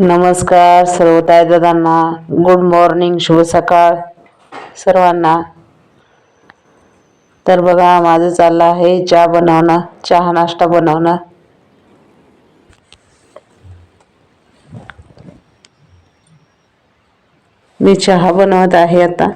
नमस्कार सर्व दादांना गुड मॉर्निंग शुभ सकाळ सर्वांना. तर बघा माझं चाललं आहे चहा बनवणं चहा नाश्ता बनवणं. मी चहा बनवत आहे आता.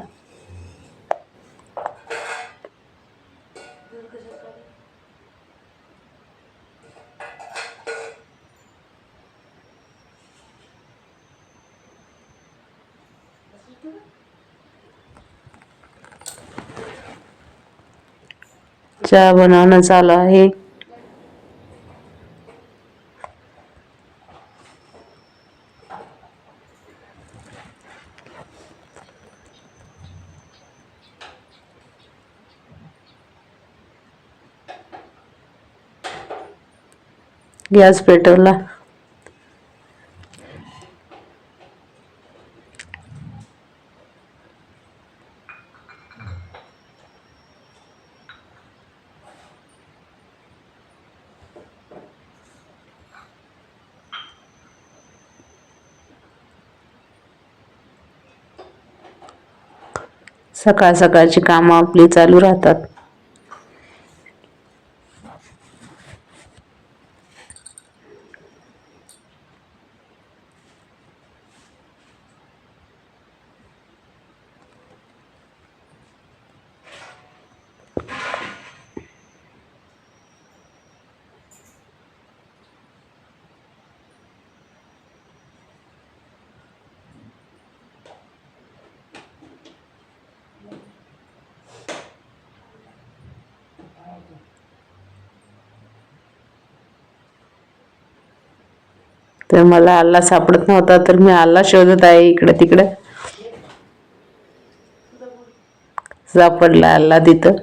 चहा बनवणं चालू आहे. गॅस पेटवला. सकाळ सकाळची कामं आपली चालू राहतात. तर मला आल्ला सापडत नव्हता तर मी आल्ला शोधत आहे इकडं तिकडं. सापडला आल्ला तिथं.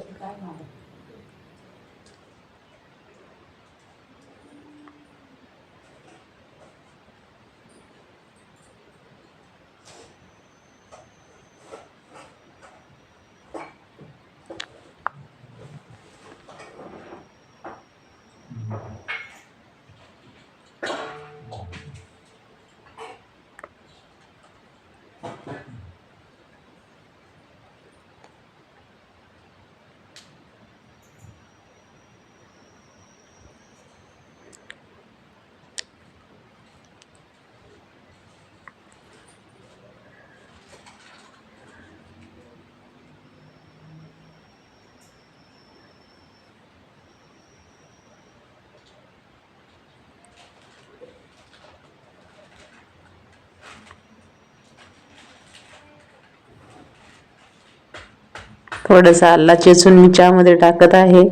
थोडासा आल्ला चेचून मी चहामध्ये टाकत आहे.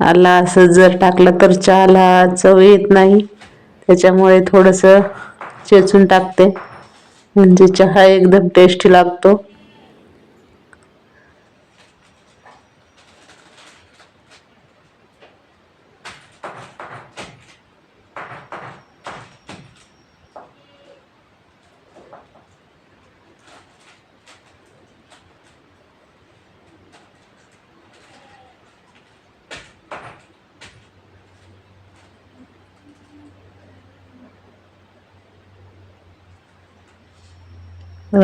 अल्ला असं जर टाकलं तर चहाला चव येत नाही. त्याच्यामुळे थोडंसं चेचून टाकते. म्हणजे चहा एकदम टेस्टी लागतो.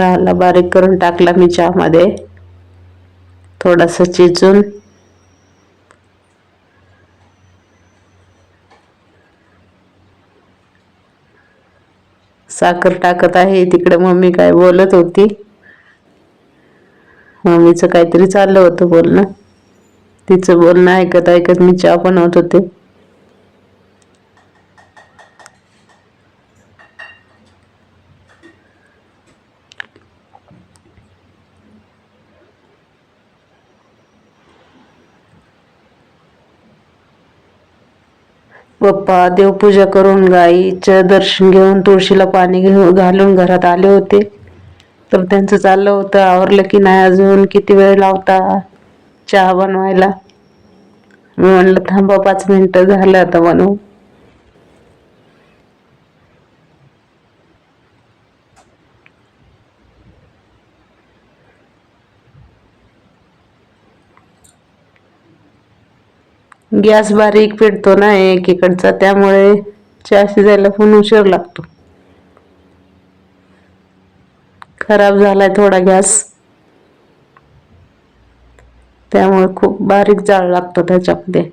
आला बारीक करून टाकला मी चहामध्ये. थोडासा चिचून साखर टाकत आहे. तिकडे मम्मी काय बोलत होती. मम्मीचं काहीतरी चाललं होतं बोलणं. तिचं बोलणं ऐकत ऐकत मी चहा बनवत होते. पप्पा देवपूजा करून गाईचं दर्शन घेऊन तुळशीला पाणी घेऊन घालून घरात आले होते. तर त्यांचं चाललं होतं. आवरलं की नाही अजून? किती वेळ लावता चहा बनवायला? मी म्हणलं थांबा पाच मिनटं झालं आता बनवून गॅस बारीक पेटतो ना एकीकडचा त्यामुळे चहा शिजायला पण उशीर लागतो. खराब झालाय थोडा गॅस. त्यामुळे खूप बारीक जाळ लागतो त्याच्यामध्ये.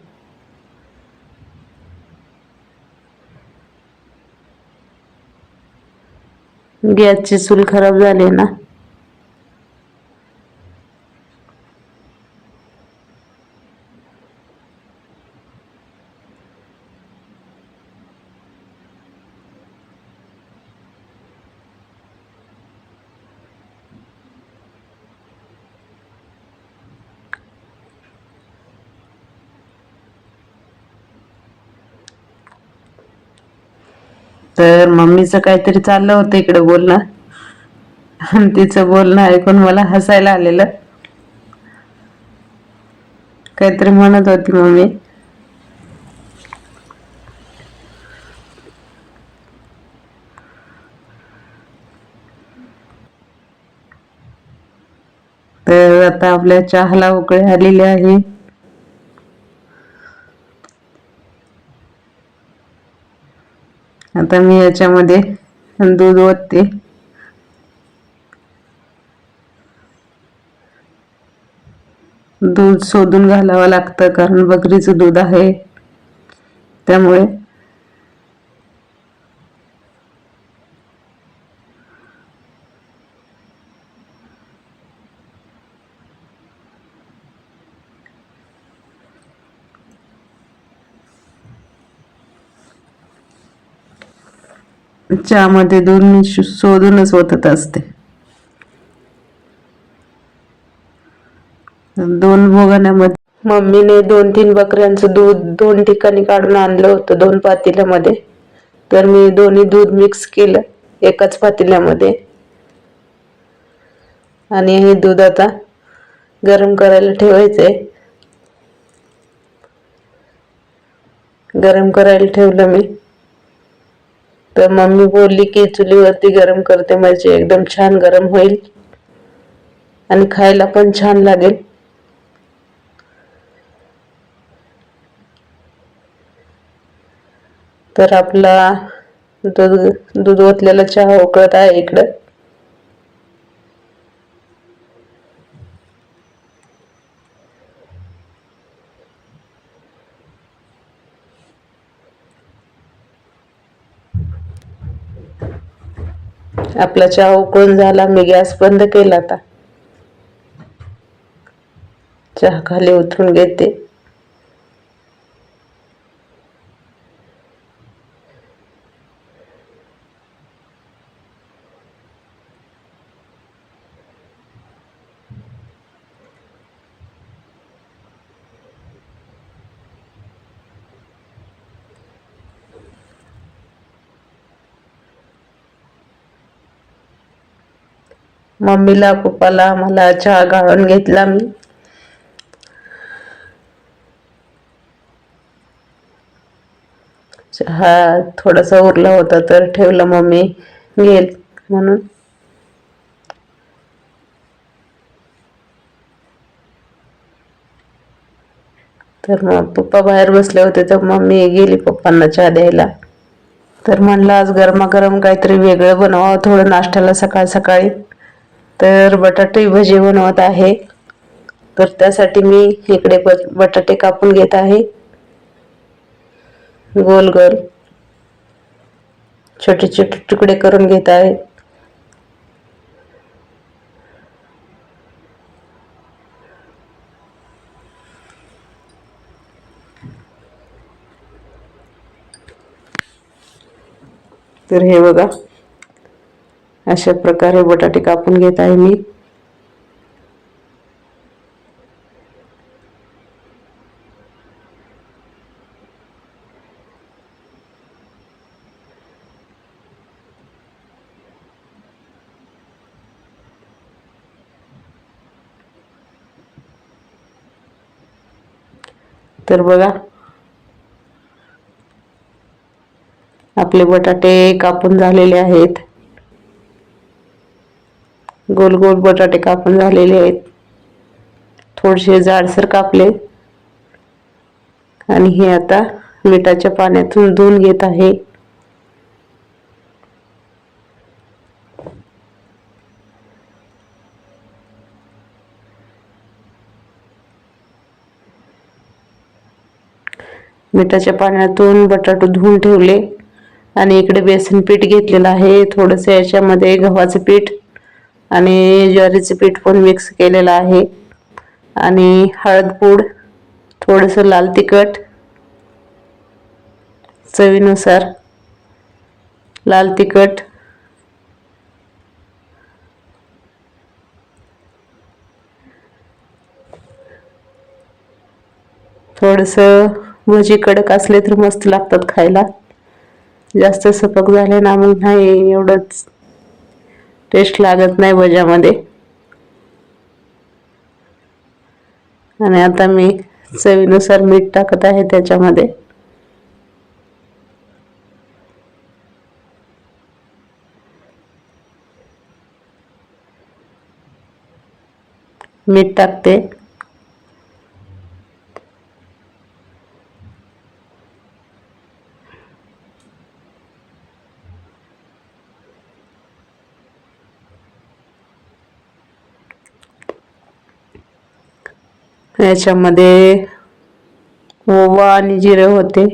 गॅसची चूल खराब झाली ना? तर मम्मीचं काहीतरी चाललं होतं इकडे बोलणं. आणि तिचं बोलणं ऐकून मला हसायला आलेलं. काहीतरी म्हणत होती मम्मी. तर आता आपल्या चहाला उकळी आलेली आहे. आता मी याच्यामध्ये दूध ओतते. दूध शोधून घालावं लागतं कारण बकरीचं दूध आहे. त्यामुळे चहामध्ये दूध मी शोधूनच ओतत असते. दोन भोगाण्यामध्ये मम्मीने दोन तीन बकऱ्यांचं दूध दोन ठिकाणी काढून आणलं होतं दोन पातेल्यामध्ये. तर मी दोन्ही दूध मिक्स केलं एकाच पातेल्यामध्ये. आणि हे दूध आता गरम करायला ठेवायचंय. गरम करायला ठेवलं मी. तर मम्मी बोलली की चुलीवरती गरम करते म्हणजे एकदम छान गरम होईल आणि खायला पण छान लागेल. तर आपला दूध दूध ओतलेला चहा उकळत आहे इकडं. आपला चहा उकळून झाला? मी गॅस बंद केला आता. चहा खाली उतरून घेते. मम्मीला पप्पाला मला चहा गाळून घेतला मी. चहा थोडासा उरला होता तर ठेवला मम्मी. घेईल म्हणून. तर मग पप्पा बाहेर बसले होते तर मम्मी गेली पप्पांना चहा द्यायला. तर म्हणलं आज गरमागरम काहीतरी वेगळं बनवावं थोडं नाश्त्याला सकाळ सकाळी तर बटाटे भजी बनवत आहे. तर त्यासाठी मी इकडे बटाटे कापून घेत आहे. गोल गोल. छोटे छोटे तुकडे करून घेत आहे. तर हे बघा. अशा प्रकारे बटाटे कापून घेत आहे मी. तर बघा आपले बटाटे कापून झालेले आहेत. गोल गोल बटाटे कापून झालेले आहेत. थोडेसे जाडसर कापले आणि हे आता मिठाच्या पाण्यातून धुवून घेत आहे. मिठाच्या पाण्यातून बटाटे धुवून ठेवले. आणि इकडे बेसन पीठ घेतलेलं आहे. थोडंसं याच्यामध्ये गव्हाचं पीठ आणि ज्वारीचं पीठ पण मिक्स केलेलं आहे. आणि हळद पूड थोडंसं लाल तिखट चवीनुसार लाल तिखट थोडंसं भजी कडक असले तर मस्त लागतात खायला. जास्त सपक झाले ना मग नाही एवढंच. टेस्ट लागत नाही भज्यामध्ये. आणि आता मी चवीनुसार मीठ टाकत आहे त्याच्यामध्ये. मीठ टाकते. याच्यामध्ये ओवा आणि जिरं होते.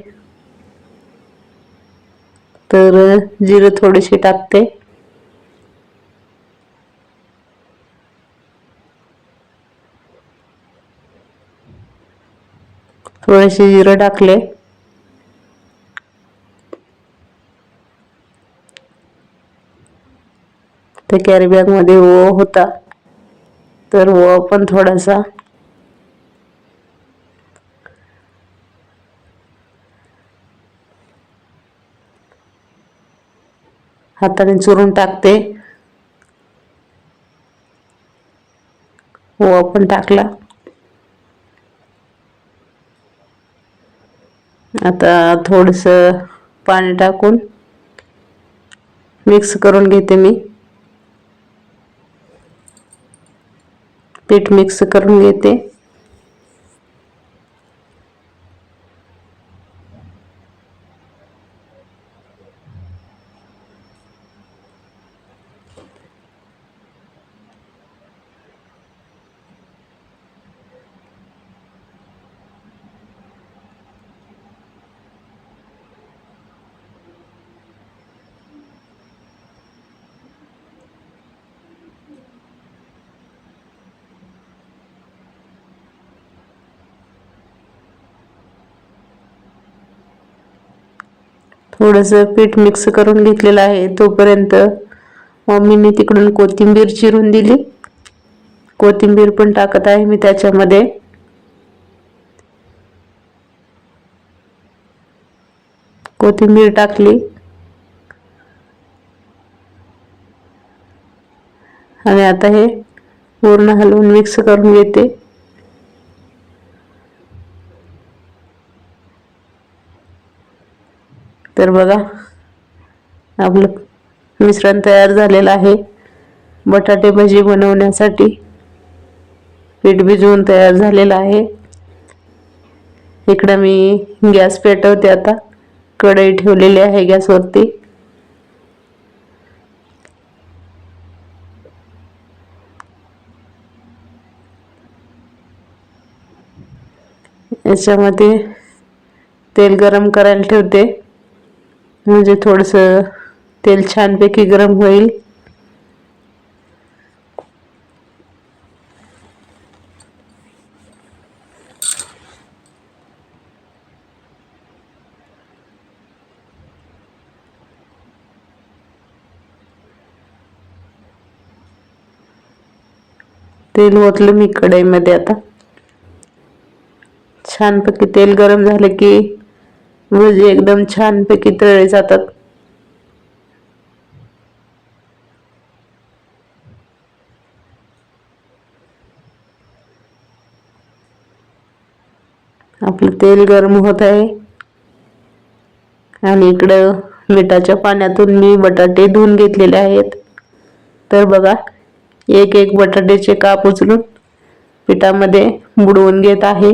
तर जिरं थोडेसे टाकते. थोडेसे जिरं टाकले. ते कॅरीबॅगमध्ये मध्ये ओवा होता. तर ओवा पण थोडासा हाताने चुरून टाकते. हो, ओवा पण टाकला. आता थोडस पाणी टाकून मिक्स करून घेते मी. पीठ मिक्स करून घेते. थोडंसं पीठ मिक्स करून घेतलेलं आहे. तोपर्यंत मम्मीने तिकडून कोथिंबीर चिरून दिली. कोथिंबीर पण टाकत आहे मी त्याच्यामध्ये. कोथिंबीर टाकली. आणि आता हे पूर्ण हलवून मिक्स करून घेते. तर बघा आपलं मिश्रण तयार झालेलं आहे. बटाटे भजी बनवण्यासाठी पीठ भिजवून तयार झालेलं आहे. इकडं मी गॅस पेटवते आता. कढई ठेवलेली आहे गॅसवरती. याच्यामध्ये तेल गरम करायला ठेवते. म्हणजे थोडंसं तेल छानपैकी गरम होईल तेल ओतलं मी कढईमध्ये आता. छानपैकी तेल गरम की भजी एकदम छानपैकी तळले जातात. आपलं तेल गरम होत आहे. आणि इकडं मिठाच्या पाण्यातून मी बटाटे धुवून घेतलेले आहेत. तर बघा एक एक बटाट्याचे काप उचलून पिठामध्ये बुडवून घेत आहे.